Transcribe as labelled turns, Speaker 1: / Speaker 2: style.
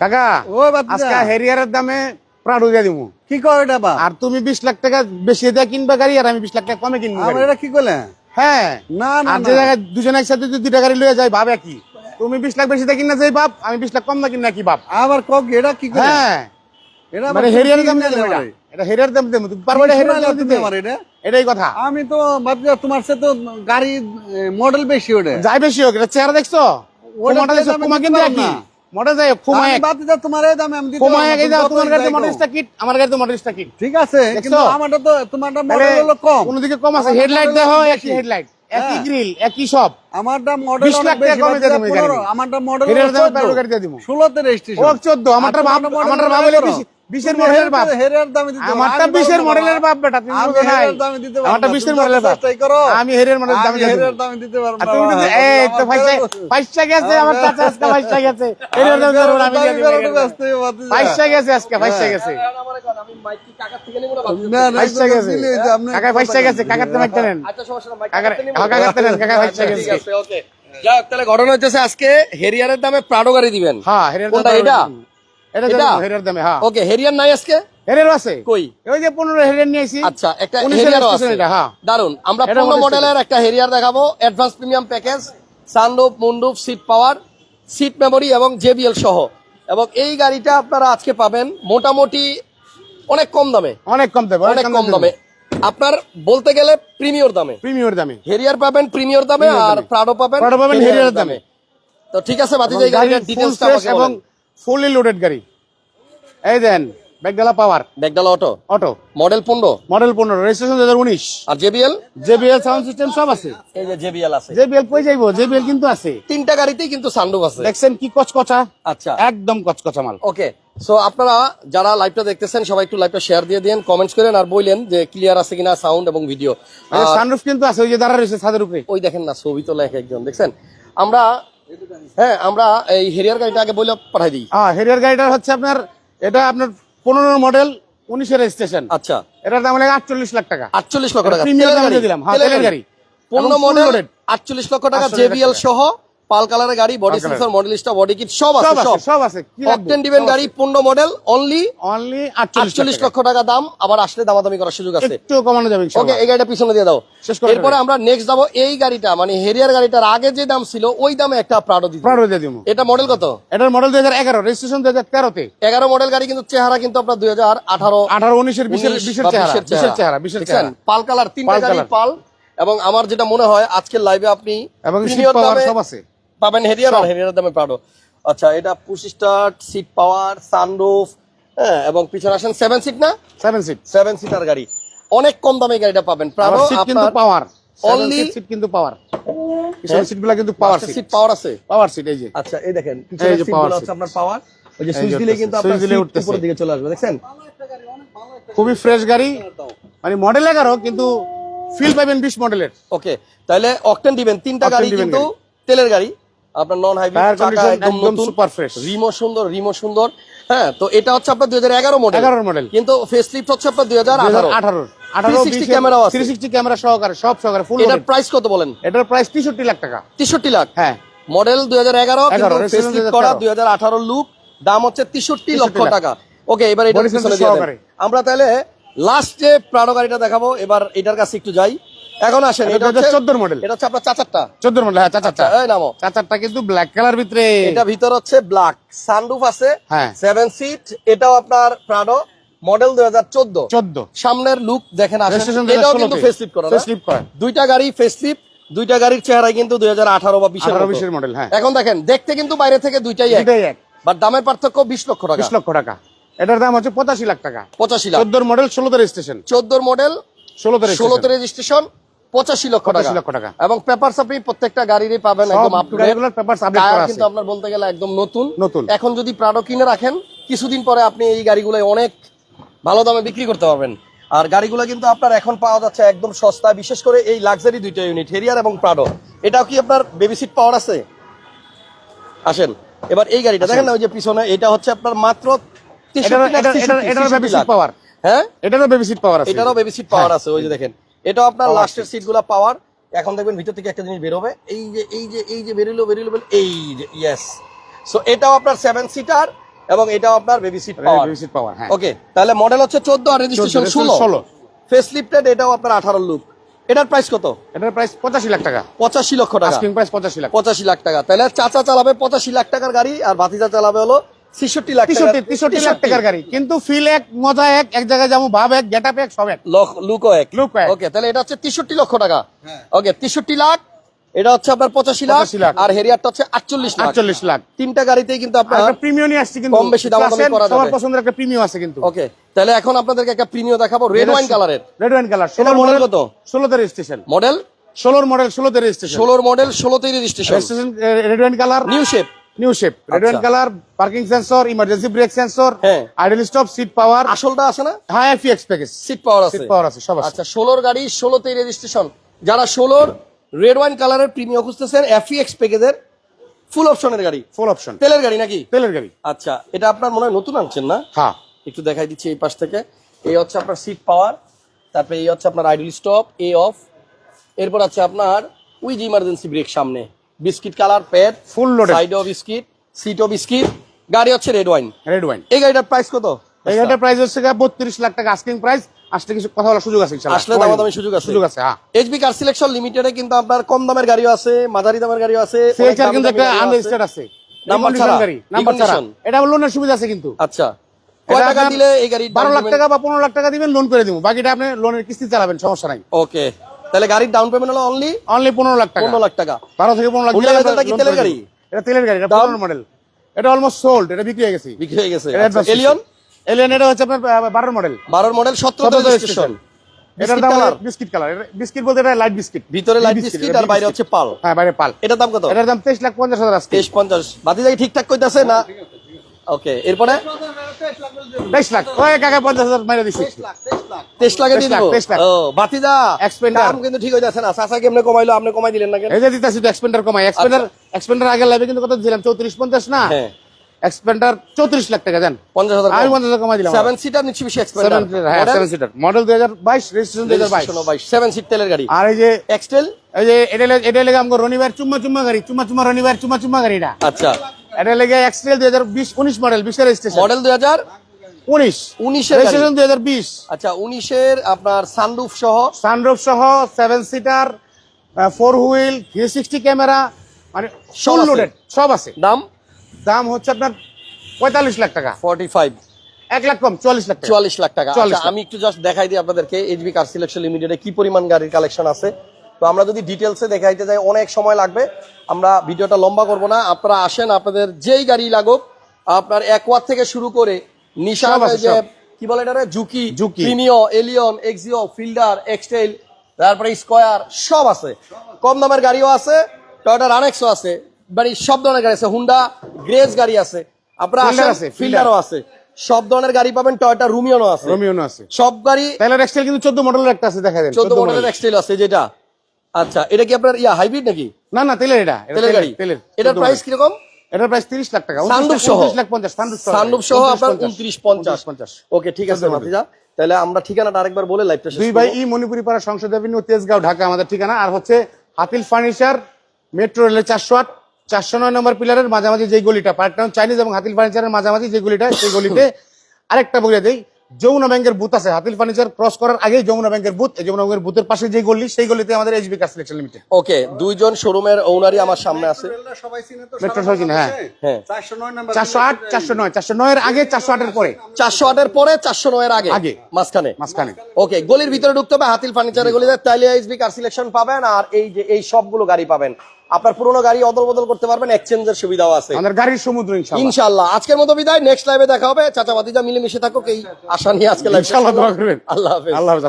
Speaker 1: কাকা
Speaker 2: ও
Speaker 1: আজকে হেরিয়ারের দামে প্রাডো দিয়ে দিমু।
Speaker 2: কি কর এটা বা
Speaker 1: আর তুমি বিশ লাখ টাকা বেশি দিয়ে কিনবা গাড়ি আর আমি বিশ লাখ টাকা কমে কিনবো
Speaker 2: আমার এটা কি করলেন
Speaker 1: হ্যাঁ।
Speaker 2: না না
Speaker 1: আর যে জায়গায় দুজন একসাথে যদি দুইটা গাড়ি লয়ে যায় ভাবে কি? তুমি বিশ লাখ বেশি দিয়ে কিনা যাই বাপ আমি বিশ লাখ কম না কিনা কি বাপ?
Speaker 2: আবার কক এটা কি করলেন
Speaker 1: হ্যাঁ।
Speaker 2: এটা
Speaker 1: মানে হেরিয়ারের দাম এটা। হেরিয়ার দাম দেবো। তুমি পারবে হেরিয়ার দাম দিতে
Speaker 2: আমার এটা।
Speaker 1: এটাই কথা।
Speaker 2: আমি তো ভাবছি তোমার সাথে তো গাড়ি মডেল বেশি ওটা।
Speaker 1: যাই বেশি হোক এটা চেহারা দেখছ?
Speaker 2: দামে
Speaker 1: কুমা
Speaker 2: দিতে
Speaker 1: কিন্তু
Speaker 2: পারব
Speaker 1: একই
Speaker 2: না।
Speaker 1: মোটে যাই কুমা
Speaker 2: আমি
Speaker 1: এক।
Speaker 2: ভাবছি তোমার এই দামে আমি দিতে
Speaker 1: কুমা
Speaker 2: পারব না,
Speaker 1: এক এই
Speaker 2: তুমি
Speaker 1: তোমার গাড়িতে
Speaker 2: যাই
Speaker 1: মডেল
Speaker 2: কও।
Speaker 1: স্টাকিট আমার গাড়িতে মডেল স্টাকিট
Speaker 2: ঠিক আছে কিন্তু আমারটা তো তোমারটা মডেল হলো কম।
Speaker 1: কোন দিকে কম আছে হেডলাইট দেখো একই হেডলাইট একই
Speaker 2: হ্যাঁ।
Speaker 1: গ্রিল একই সব।
Speaker 2: আমারটা মডেল
Speaker 1: 20 লাখ টাকা কমে দিয়ে দেবো
Speaker 2: আমারটা মডেল
Speaker 1: হেরিয়ার দামে প্রাডো গাড়ি দিয়ে
Speaker 2: রেজিস্ট্রেশন
Speaker 1: ও আমারটা ভাব আমারটা ভাব হলে বিশ- বিশের মডেলের বাপ।
Speaker 2: হেরিয়ার দামে দিতে
Speaker 1: আমারটা বিশের মডেলের বাপ বেটা তুমি বুঝো নাই
Speaker 2: দামে দিতে পারব
Speaker 1: আমারটা বিশের মডেলের বাপ।
Speaker 2: করো।
Speaker 1: আমি হেরিয়ার মডেলের দামে
Speaker 2: আমি দামে দিতে পারব
Speaker 1: তুমি কিন্তু এই তো পয়সা পয়সা গেছে আমার চাচা আজকে পয়সা গেছে। দামে। পয়সা গেছে আজকে পয়সা গেছে। কাকা পয়সা গেছে। নেন নেন কাকা পয়সা
Speaker 3: তাহলে ঘটনা হচ্ছে আজকে হেরিয়ারের দামে প্রাডো গাড়ি দিবেন।
Speaker 1: হ্যাঁ হেরিয়ার দামে
Speaker 3: এটা?
Speaker 1: এটা
Speaker 3: এটা?
Speaker 1: হেরিয়ার দামে হ্যাঁ।
Speaker 3: ওকে হেরিয়ার নাই আজকে?
Speaker 1: হেরিয়ার আছে?
Speaker 3: কই?
Speaker 1: ওই যে পনেরো হেরিয়ার নিয়ে
Speaker 3: আচ্ছা একটা
Speaker 1: উনিশের
Speaker 3: আছে।
Speaker 1: এটা, হ্যাঁ।
Speaker 3: দারুণ আমরা
Speaker 1: এটা
Speaker 3: পূর্ণ
Speaker 1: model
Speaker 3: মডেলের একটা হেরিয়ার দেখাবো। Advance premium package sunroof moonroof seat power seat memory এবং জেবিএল সহ। এবং এই গাড়িটা আপনারা আজকে পাবেন মোটামুটি অনেক কম দামে।
Speaker 1: অনেক কম দামে
Speaker 3: অনেক কম দামে। আপনার বলতে গেলে প্রিমিয়র দামে।
Speaker 1: প্রিমিয়র দামে।
Speaker 3: হেরিয়ার পাবেন প্রিমিয়র দামে আর প্রাডো পাবেন
Speaker 1: পাবেন
Speaker 3: হেরিয়ার
Speaker 1: দামে।
Speaker 3: তো ঠিক আছে বাতি
Speaker 1: এবং
Speaker 3: গাড়িটার
Speaker 1: গাড়ির full
Speaker 3: ডিটেইলসটা আমাকে
Speaker 1: এবং ফুললি লোডেড গাড়ি। এই দেন ব্যাগডালা পাওয়ার।
Speaker 3: ব্যাগডালা অটো?
Speaker 1: অটো।
Speaker 3: মডেল পনেরো?
Speaker 1: মডেল পনেরো রেজিস্ট্রেশন দু হাজার উনিশ।
Speaker 3: আর জেবিএল?
Speaker 1: জেবিএল সাউন্ড সিস্টেম সব আছে।
Speaker 3: এই যে জেবিএল আছে।
Speaker 1: জেবিএল কই যাইবো? জেবিএল কিন্তু আছে।
Speaker 3: তিনটা গাড়িতেই কিন্তু সানরুফ আছে।
Speaker 1: দেখছেন কি কচকচা?
Speaker 3: আচ্ছা।
Speaker 1: একদম কচকচা মাল।
Speaker 3: ওকে সো আপনারা যারা লাইভটা দেখতেছেন সবাই একটু লাইভটা শেয়ার দিয়ে দেন কমেন্টস করেন আর বললেন যে ক্লিয়ার আছে কিনা সাউন্ড এবং ভিডিও
Speaker 1: সানরুফ কিন্তু আছে ওই যে দাঁড়া রয়েছে ছাদের উপরে।
Speaker 3: ওই দেখেন না ছবি তোলা এক একজন দেখছেন? আমরা হ্যাঁ আমরা এই হেরিয়ার গাড়িটা আগে বলে পাঠাই দিই।
Speaker 1: হ্যাঁ হেরিয়ার গাড়িটা হচ্ছে আপনার এটা আপনার পনেরো মডেল উনিশের রেজিস্ট্রেশন
Speaker 3: আচ্ছা।
Speaker 1: এটার দাম লাগে আটচল্লিশ লাখ টাকা।
Speaker 3: আটচল্লিশ লক্ষ টাকা।
Speaker 1: দিলাম হ্যাঁ গাড়ি। পনেরো
Speaker 3: মডেল আটচল্লিশ লক্ষ টাকা
Speaker 1: 48
Speaker 3: জেবিএল। সহ পাল কালারের গাড়ি body sensor Modellista body kit সব আছে সব
Speaker 1: সব। আছে।
Speaker 3: অকটেন ডিভেন গাড়ি পূর্ণ মডেল অনলি
Speaker 1: অনলি
Speaker 3: আটচল্লিশ
Speaker 1: আটচল্লিশ
Speaker 3: লক্ষ টাকা দাম আবার আসলে দামাদামি করার সুযোগ আছে।
Speaker 1: একটু কমানো যাবে
Speaker 3: ওকে এই গাড়িটা পিছনে দিয়ে দাও। এরপরে আমরা নেক্সট যাব এই গাড়িটা মানে হেরিয়ার গাড়িটার আগে যে দাম ছিল ওই দামে একটা প্রাডো দিতে
Speaker 1: প্রাড়ো দিয়ে
Speaker 3: এটা মডেল কত?
Speaker 1: এটার মডেল দুই হাজার এগারো রেজিস্ট্রেশন দুই হাজার তেরোতে
Speaker 3: এগারো মডেল গাড়ি কিন্তু চেহারা কিন্তু আপনার দুই হাজার আঠারো
Speaker 1: আঠারো উনিশের বিশের বিশের চেহারা বিশের চেহারা চেহারা।
Speaker 3: পাল কালার তিনটা গাড়ি পাল। এবং আমার যেটা মনে হয় আজকের লাইভে আপনি
Speaker 1: এবং সব আছে।
Speaker 3: পাবেন হেরিয়ার আর হেরিয়ার দামে প্রাডো আচ্ছা এটা push start seat power sunroof হ্যাঁ এবং পিছনে আসেন সেভেন সিট না?
Speaker 1: সেভেন সিট
Speaker 3: সেভেন সিটার গাড়ি। অনেক কম দামে গাড়িটা পাবেন।
Speaker 1: সিট কিন্তু পাওয়ার
Speaker 3: only-
Speaker 1: সিট কিন্তু পাওয়ার পিছনের সিটগুলা কিন্তু পাওয়ার সিট
Speaker 3: সিট পাওয়ার আছে?
Speaker 1: পাওয়ার সিট এই যে।
Speaker 3: আচ্ছা এই দেখেন পিছনের
Speaker 1: যে
Speaker 3: সিট
Speaker 1: power
Speaker 3: হচ্ছে
Speaker 1: seat।
Speaker 3: আপনার পাওয়ার ওই যে সুইচ দিলে কিন্তু আপনার
Speaker 1: দিলে উঠতেছে।
Speaker 3: উপরের দিকে চলে আসবে দেখছেন?
Speaker 1: খুবই ফ্রেশ গাড়ি। মানে মডেল এগারো কিন্তু ফিল পাবেন বিশ মডেলের
Speaker 3: ওকে তাহলে অকটেন দিবেন। তিনটা গাড়ি কিন্তু তেলের গাড়ি। আপনার নন হাইব্রিড
Speaker 1: টায়ার একদম
Speaker 3: নতুন।
Speaker 1: সুপার ফ্রেশ
Speaker 3: রিমো সুন্দর রিমো সুন্দর। হ্যাঁ তো এটা হচ্ছে আপনার দুই হাজার এগারো মডেল
Speaker 1: এগারোর মডেল
Speaker 3: কিন্তু ফেসলিফট হচ্ছে আপনার দুই হাজার আঠারো।
Speaker 1: আঠারো আঠারো
Speaker 3: 360 ক্যামেরাও আছে।
Speaker 1: থ্রি সিক্সটি ক্যামেরা সহকারে সব সহকারে ফুল
Speaker 3: এটার প্রাইস কত বলেন?
Speaker 1: এটার প্রাইস তেষট্টি লাখ টাকা।
Speaker 3: তেষট্টি লাখ।
Speaker 1: হ্যাঁ।
Speaker 3: মডেল দুই হাজার এগারো
Speaker 1: 11,
Speaker 3: কিন্তু ফেস
Speaker 1: registration
Speaker 3: করা
Speaker 1: 2013
Speaker 3: দুই হাজার আঠারো লুক দাম হচ্ছে তেষট্টি লক্ষ টাকা। ওকে এবার এটা পিছনে দিয়ে
Speaker 1: সহকারে।
Speaker 3: আমরা তাহলে লাস্ট যে প্রাডো গাড়িটা দেখাবো এবার এটার কাছে একটু যাই। এখন আসেন
Speaker 1: এটা
Speaker 3: হচ্ছে
Speaker 1: 2014 মডেল
Speaker 3: এটা হচ্ছে আপনার চাচারটা।
Speaker 1: চোদ্দ মডেল হ্যাঁ চাচারটা।
Speaker 3: এই নামো।
Speaker 1: চাচারটা কিন্তু ব্ল্যাক কালার ভিতরে।
Speaker 3: এটা ভিতর হচ্ছে ব্ল্যাক সানরুফ আছে
Speaker 1: হ্যাঁ।
Speaker 3: সেভেন সিট এটাও আপনার প্রাডো মডেল দুই হাজার চোদ্দ।
Speaker 1: চোদ্দ।
Speaker 3: সামনের লুক দেখেন আসেন। এটাও কিন্তু ফেসলিফট করা?
Speaker 1: ফেসলিপ করা।
Speaker 3: দুইটা গাড়ি ফেসলিফট দুইটা গাড়ির চেহারায় কিন্তু দুই হাজার আঠারো বা বিশের
Speaker 1: আঠারো
Speaker 3: মতো।
Speaker 1: বিশের মডেল হ্যাঁ।
Speaker 3: এখন দেখেন দেখতে কিন্তু বাইরে থেকে দুইটাই এক।
Speaker 1: দুইটাই এক।
Speaker 3: বাট দামের পার্থক্য বিশ লক্ষ টাকা।
Speaker 1: বিশ লক্ষ টাকা। এটার দাম হচ্ছে পঁচাশি লাখ টাকা।
Speaker 3: পঁচাশি লাখ।
Speaker 1: চোদ্দোর মডেল ষোলোতে রেজিস্ট্রেশন
Speaker 3: চোদ্দোর মডেল
Speaker 1: ষোলোতে
Speaker 3: ষোলোতে
Speaker 1: রেজিস্ট্রেশন
Speaker 3: রেজিস্ট্রেশন পঁচাশি লক্ষ টাকা।
Speaker 1: লক্ষ টাকা।
Speaker 3: এবং পেপারস আপনি প্রত্যেকটা গাড়িরই পাবেন একদম আপ টু। কিন্তু আপনার বলতে গেলে একদম নতুন।
Speaker 1: নতুন।
Speaker 3: এখন যদি প্রাডো কিনে রাখেন কিছুদিন পরে আপনি এই গাড়িগুলো অনেক ভালো দামে বিক্রি করতে পারবেন। আর গাড়িগুলো কিন্তু আপনার এখন পাওয়া যাচ্ছে একদম সস্তা বিশেষ করে এই লাক্সারি দুইটা ইউনিট হেরিয়ার এবং প্রাডো এটাও কি আপনার বেবি সিট পাওয়ার আছে? আসেন এবার এই গাড়িটা দেখেন না ওই যে পিছনে এটা হচ্ছে আপনার মাত্র 63
Speaker 1: এটার
Speaker 3: না
Speaker 1: এটার
Speaker 3: 63
Speaker 1: এটার বেবি সিট পাওয়ার
Speaker 3: হ্যাঁ?
Speaker 1: এটারও বেবি সিট পাওয়ার আছে।
Speaker 3: এটারও বেবি সিট পাওয়ার। আছে ওই যে দেখেন। এটাও আপনার লাস্টের সিটগুলা পাওয়ার। এখন দেখবেন ভিতর থেকে একটা জিনিস বেরোবে। এই যে এই যে এই যে বেরিলো বেরিলো এই যে ইয়েস সো এটাও আপনার সেভেন সিটার এবং এটাও আপনার baby seat power
Speaker 1: baby seat power হ্যাঁ।
Speaker 3: ওকে তাহলে মডেল হচ্ছে চোদ্দ আর রেজিস্ট্রেশন
Speaker 1: 14,
Speaker 3: ষোলো।
Speaker 1: 16
Speaker 3: ফেস লিফটেড এটাও আপনার আঠারো লুক এটার প্রাইস কত?
Speaker 1: এটার প্রাইস পঁচাশি লাখ টাকা।
Speaker 3: পঁচাশি লক্ষ টাকা।
Speaker 1: আস্কিং প্রাইস পঁচাশি লাখ।
Speaker 3: পঁচাশি লাখ টাকা। তাহলে চাচা চালাবে পঁচাশি লাখ টাকার গাড়ি আর ভাতিজা চালাবে হলো ছেষট্টি লাখ
Speaker 1: তেষট্টি তেষট্টি লাখ টাকার গাড়ি। কিন্তু ফিল এক মজা এক এক জায়গায় যাব ভাব এক গেট এক সব এক।
Speaker 3: লক- এক।
Speaker 1: লুকও এক।
Speaker 3: ওকে তাহলে এটা হচ্ছে তেষট্টি লক্ষ টাকা। ওকে তেষট্টি লাখ এটা হচ্ছে আপনার পঁচাশি লাখ আর হেরিয়ারটা হচ্ছে আটচল্লিশ লাখ।
Speaker 1: আটচল্লিশ লাখ।
Speaker 3: তিনটা গাড়িতেই কিন্তু আপনার
Speaker 1: প্রিমিয়াম নিয়ে আসছে কিন্তু।
Speaker 3: কম বেশি দামাদামি করা যাবে।
Speaker 1: সবার পছন্দের একটা প্রিমিয়াম আছে কিন্তু।
Speaker 3: ওকে তাহলে এখন আপনাদেরকে একটা প্রিমিয়াম দেখাবো রেড ওয়াইন কালারের
Speaker 1: রেড ওয়াইন কালার
Speaker 3: এটা
Speaker 1: মডেল
Speaker 3: কত?
Speaker 1: ষোলোতে রেজিস্ট্রেশন
Speaker 3: মডেল
Speaker 1: ষোলোর মডেল ষোলোতে রেজিস্ট্রেশন
Speaker 3: ষোলোর model ষোলোতেই registration
Speaker 1: registration red wine colour
Speaker 3: new shape
Speaker 1: new shape red. Colour parking sensor emergency brake sensor
Speaker 3: হ্যাঁ।
Speaker 1: আইডল স্টপ সিট পাওয়ার
Speaker 3: আসলটা আছে না?
Speaker 1: হাই এফি এক্স প্যাকেজ
Speaker 3: সিট পাওয়ার আছে।
Speaker 1: সিট পাওয়ার আছে সব
Speaker 3: আচ্ছা ষোলোর গাড়ি ষোলোতেই রেজিস্ট্রেশন যারা ষোলোর রেড ওয়াইন কালারের প্রিমিয়াম খুঁজতেছেন এফিএক্স প্যাকেজের ফুল অপশনের গাড়ি।
Speaker 1: ফুল অপশন
Speaker 3: তেলের গাড়ি নাকি?
Speaker 1: তেলের গাড়ি।
Speaker 3: আচ্ছা এটা আপনার মনে হয় নতুন আনছেন না?
Speaker 1: হ্যাঁ।
Speaker 3: একটু দেখাই দিচ্ছি এই পাশ থেকে। এই হচ্ছে আপনার সিট পাওয়ার তারপরে এই হচ্ছে আপনার আইডল স্টপ এ অফ এরপর আছে আপনার উইথ ইমার্জেন্সি ব্রেক সামনে। Biscuit colour pad
Speaker 1: Full loaded.
Speaker 3: সাইডও বিস্কিট সিটও বিস্কিট গাড়ি হচ্ছে রেড ওয়াইন
Speaker 1: রেড ওয়াইন
Speaker 3: এই গাড়িটার প্রাইস কত?
Speaker 1: এই গাড়িটার প্রাইস হচ্ছে বত্রিশ লাখ টাকা আস্কিং প্রাইস আসলে কিছু কথা বলার সুযোগ আছে ইনশাআল্লাহ।
Speaker 3: আসলে দামাদামি সুযোগ আছে।
Speaker 1: সুযোগ আছে হ্যাঁ।
Speaker 3: এইচবি কার সিলেকশন লিমিটেডে কিন্তু আপনার কম দামের গাড়িও আছে মাঝারি দামের গাড়িও আছে অনেক
Speaker 1: সিএইচআর কিন্তু একটা আনরেজিস্টার্ড আছে।
Speaker 3: নাম্বার ছাড়া,
Speaker 1: গাড়ি নাম্বার ছাড়া। এটা লোনের সুবিধা আছে কিন্তু।
Speaker 3: আচ্ছা। কয় টাকা দিলে এই গাড়ি
Speaker 1: বারো লাখ টাকা বা পনেরো লাখ টাকা দিবেন লোন করে দিব। বাকিটা আপনি লোনের কিস্তি চালাবেন সমস্যা নাই।
Speaker 3: ওকে তাহলে গাড়ির ডাউন পেমেন্ট হলো অনলি
Speaker 1: অনলি পনেরো লাখ টাকা।
Speaker 3: পনেরো লাখ টাকা।
Speaker 1: বারো থেকে পনেরো লাখ দিলে
Speaker 3: কি তেলের গাড়ি?
Speaker 1: এটা তেলের গাড়ি এটা? পুরনো মডেল এটা অলমোস্ট সোল্ড এটা বিক্রি হয়ে গেছে।
Speaker 3: বিক্রি হয়ে গেছে এলিয়ন
Speaker 1: এলিয়ন এটা হচ্ছে আপনার বারো মডেল
Speaker 3: বারোর মডেল সতেরো
Speaker 1: এটার দাম বিস্কিট কালার বিস্কিট বলতে এটা লাইট বিস্কিট
Speaker 3: ভিতরে লাইট বিস্কিট আর বাইরে হচ্ছে পাল।
Speaker 1: হ্যাঁ বাইরে পাল।
Speaker 3: এটার দাম কত?
Speaker 1: এটার দাম তেইশ লাখ পঞ্চাশ হাজার
Speaker 3: তেইশ পঞ্চাশ। বাতি ঠিকঠাক কইতাছে না? ওকে এরপরে?
Speaker 1: তেইশ লাখ। ওই কাকা পঞ্চাশ হাজার মাইরে দিচ্ছি
Speaker 3: তেইশ লাখে দিয়ে
Speaker 1: 23 লাখ,
Speaker 3: দিব।
Speaker 1: 23 লাখ।
Speaker 3: ও বাতি যা
Speaker 1: Expander।
Speaker 3: দাম কিন্তু ঠিক হইতাছে না। চাচা কেমনে কমাইলো আপনি কমাই দিলেন না কেন?
Speaker 1: এই যে দিতেছি তো এক্সপেন্ডার কমাই। এক্সপেন্ডার এক্সপেন্ডার আগে লাইভে কিন্তু কত দিলাম চৌত্রিশ পঞ্চাশ না?
Speaker 3: হ্যাঁ।
Speaker 1: এক্সপেন্ডার চৌত্রিশ লাখ টাকা দেন
Speaker 3: পঞ্চাশ হাজার
Speaker 1: আমি পঞ্চাশ হাজার কমাই দিলাম।
Speaker 3: সেভেন সিটার নিচ্ছি বেশি
Speaker 1: হ্যাঁ সেভেন সিটার মডেল দুই হাজার বাইশ রেজিস্ট্রেশন দুই হাজার বাইশ।
Speaker 3: সেভেন সিট তেলের গাড়ি।
Speaker 1: আর এই যে
Speaker 3: এক্সটেল
Speaker 1: এই যে এটা এটা লেগে আমার রনিবার চুম্মা চুম্মা গাড়ি। চুম্মা চুম্মা রনিবার চুম্মা চুম্মা গাড়িটা
Speaker 3: আচ্ছা।
Speaker 1: এটা লেগে এক্সটেল দুই হাজার বিশ উনিশ মডেল বিশের রেজিস্ট্রেশন
Speaker 3: মডেল দুই হাজার
Speaker 1: উনিশ।
Speaker 3: উনিশের গাড়ি।
Speaker 1: রেজিস্ট্রেশন দুই হাজার বিশ।
Speaker 3: আচ্ছা উনিশের আপনার সানরুফ সহ?
Speaker 1: সানরুফ সহ seven seater four wheel three sixty camera মানে ফুল লোডেড সব আছে।
Speaker 3: দাম?
Speaker 1: দাম হচ্ছে আপনার পঁয়তাল্লিশ লাখ টাকা।
Speaker 3: ফর্টি ফাইভ
Speaker 1: এক লাখ কম চুয়াল্লিশ লাখ
Speaker 3: চুয়াল্লিশ লাখ টাকা।
Speaker 1: 44
Speaker 3: আচ্ছা। আমি একটু জাস্ট দেখাই দিই আপনাদেরকে এইচবি কার সিলেকশন লিমিটেডে কি পরিমাণ গাড়ির কালেকশন আছে। তো আমরা যদি ডিটেলসে দেখাইতে যাই অনেক সময় লাগবে। আমরা ভিডিওটা লম্বা করব না। আপনারা আসেন আপনাদের যেই গাড়ি লাগুক আপনার একওয়ার থেকে শুরু করে নিশান যে কি বলে এটা জুকি
Speaker 1: জুকি।
Speaker 3: প্রিমিও এলিয়ন এক্সিও ফিল্ডার এক্সটেল তারপরে স্কয়ার সব আছে। কম দামের গাড়িও আছে টয়োটা রানেক্সও আছে মানে সব ধরনের গাড়ি আছে। হুন্ডা গ্রেজ গাড়ি আছে। আপনারা
Speaker 1: আছে,
Speaker 3: ফিল্ডারও আছে। সব ধরনের গাড়ি পাবেন টয়োটা রুমিয়নও আছে।
Speaker 1: রোমিওনো আছে।
Speaker 3: সব গাড়ি
Speaker 1: টাইলার এক্সটেল কিন্তু চোদ্দ মডেলের একটা আছে দেখা দেন।
Speaker 3: চোদ্দ মডেলের এক্সটেল আছে যেটা। আচ্ছা এটা কি আপনার ইয়া হাইব্রিড নাকি?
Speaker 1: না না তেলের এটা। এটা
Speaker 3: তেলের গাড়ি।
Speaker 1: তেলের।
Speaker 3: এটার প্রাইস কীরকম?
Speaker 1: এটার প্রাইস তিরিশ লাখ টাকা
Speaker 3: সানরুফ সহ?
Speaker 1: 29 লাখ পঞ্চাশ সানরুফ সহ।
Speaker 3: সানরুফ সহ
Speaker 1: 29
Speaker 3: আপনার
Speaker 1: 50
Speaker 3: উনত্রিশ পঞ্চাশ।
Speaker 1: 29 পঞ্চাশ।
Speaker 3: ওকে ঠিক আছে
Speaker 1: চোদ্দ
Speaker 3: তাহলে আমরা ঠিকানাটা আরেকবার বলে লাইভটা শেষ
Speaker 1: দুই ভাই ই মণিপুরি পাড়া সংসদ এভিনিউ তেজগাঁও ঢাকা আমাদের ঠিকানা। আর হচ্ছে হাতিল ফার্নিচার মেট্রো রেলের চারশো আট চারশো নয় নম্বর পিলারের মাঝামাঝি যে গলিটা পার্ক টাউন চাইনিজ এবং হাতিল ফার্নিচারের মাঝামাঝি যে গলিটা সেই গলিতে আরেকটা বলে দেই। যমুনা ব্যাংকের বুথ আছে। হাতিল ফার্নিচার ক্রস করার আগেই যমুনা ব্যাংকের বুথ এই যমুনা ব্যাংকের বুথের পাশে যে গলি সেই গলিতে আমাদের HB car selection limited
Speaker 3: okay দুইজন শোরুমের ওনারই আমার সামনে আছে।
Speaker 2: সবাই চিনে তো
Speaker 1: মেট্রো
Speaker 2: সারা
Speaker 1: চিনে, হ্যাঁ।
Speaker 3: হ্যাঁ।
Speaker 2: 409 নাম্বার
Speaker 1: চারশো আট চারশো নয় চারশো নয়ের আগে চারশো আটের পরে।
Speaker 3: চারশো আটের পরে চারশো নয়ের আগে।
Speaker 1: আগে।
Speaker 3: মাঝখানে।
Speaker 1: মাঝখানে।
Speaker 3: ওকে গলির ভিতরে ঢুকতে হবে হাতিল ফার্নিচারের গলিতে তাইলে এইচবি কার সিলেকশন পাবেন আর এই যে এই সবগুলো গাড়ি পাবেন। আপনার পুরোনো গাড়ি অদল বদল করতে পারবেন এক্সচেঞ্জের সুবিধাও আছে।
Speaker 1: আমাদের গাড়ির সমুদ্র ইনশাল্লাহ
Speaker 3: ইনশাল্লাহ আজকের মতো বিদায় নেক্সট লাইভে দেখা হবে। চাচা বাতিজা মিলেমিশে থাকুক এই আশা নিয়ে আজকে লাইভ
Speaker 1: ইনশাল্লাহ দোয়া করবেন।
Speaker 3: আল্লাহ হাফেজ।
Speaker 1: আল্লাহ হাফেজ